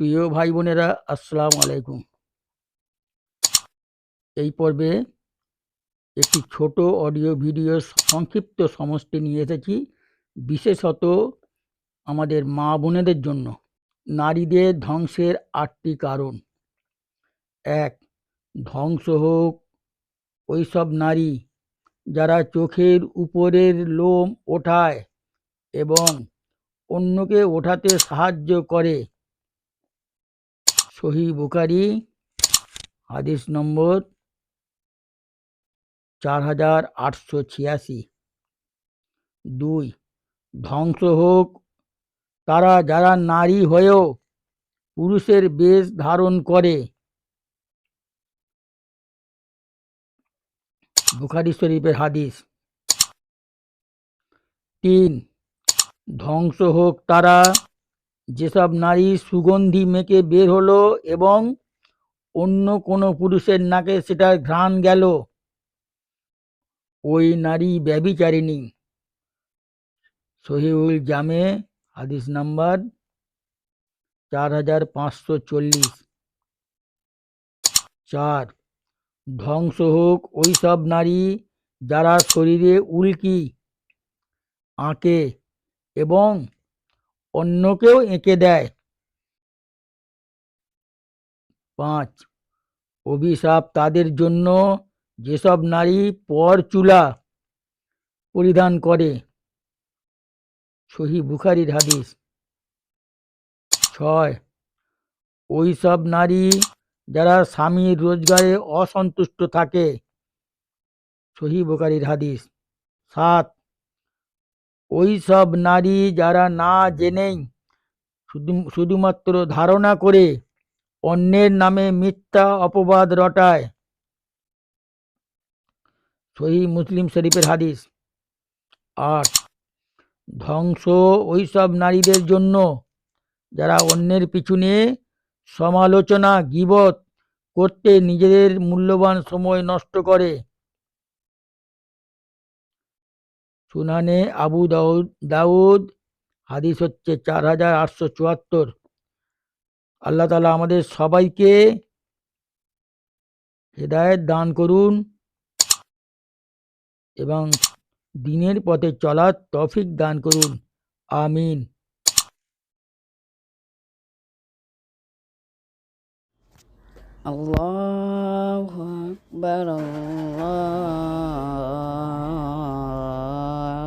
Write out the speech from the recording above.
প্রিয় ভাই বোনেরা আসসালামু আলাইকুম। এই পর্বে একটি ছোট অডিও ভিডিও সংক্ষিপ্ত সমষ্টি নিয়ে এসেছি, বিশেষত আমাদের মা বোনেদের জন্য। নারীদের ধ্বংসের আটটি কারণ। এক, ধ্বংস হোক, ওইসব নারী যারা চোখের উপরের লোম ওঠায় এবং অন্যকে ওঠাতে সাহায্য করে। সহি বুকারি হাদিস নম্বর চার হাজার আটশো ছিয়াশি। দুই, ধ্বংস হোক, তারা যারা নারী হয়েও পুরুষের বেশ ধারণ করে। বুখারি শরীফের হাদিস। তিন, ধ্বংস হোক তারা যেসব নারী সুগন্ধি মেখে বের হলো এবং অন্য কোনো পুরুষের নাকে সেটার ঘ্রাণ গেল, ওই নারী ব্যভিচারিণী। সহিউল জামে, হাদিস নাম্বার চার হাজার পাঁচশো চল্লিশ। চার, ধ্বংস হোক ওই সব নারী যারা শরীরে উল্কি, আঁকে এবং অন্যকেও এঁকে দেয়। পাঁচ, অভিশাপ তাদের জন্য যেসব নারী পর চুলা পরিধান করে। সহি বুখারির হাদিস। ছয় ওই সব নারী যারা স্বামীর রোজগারে অসন্তুষ্ট থাকে। সহি বুখারির হাদিস। সাত ওই সব নারী যারা না জেনেই শুধু, শুধুমাত্র ধারণা করে অন্যের নামে মিথ্যা অপবাদ রটায়। সহি মুসলিম শরীফের হাদিস। আট। ধ্বংস ওই সব নারীদের জন্য যারা অন্যের পিছনে সমালোচনা, গিবত করতে নিজেদের মূল্যবান সময় নষ্ট করে। সুনানে আবু দাউদ দাউদ, হাদিস হচ্ছে চার হাজার আটশো চুয়াত্তর। আল্লাহ তালা আমাদের সবাইকে হেদায়ত দান করুন এবং দিনের পথে চলার তফিক দান করুন। আমিন। আল্লাহ আকবার, আল্লাহ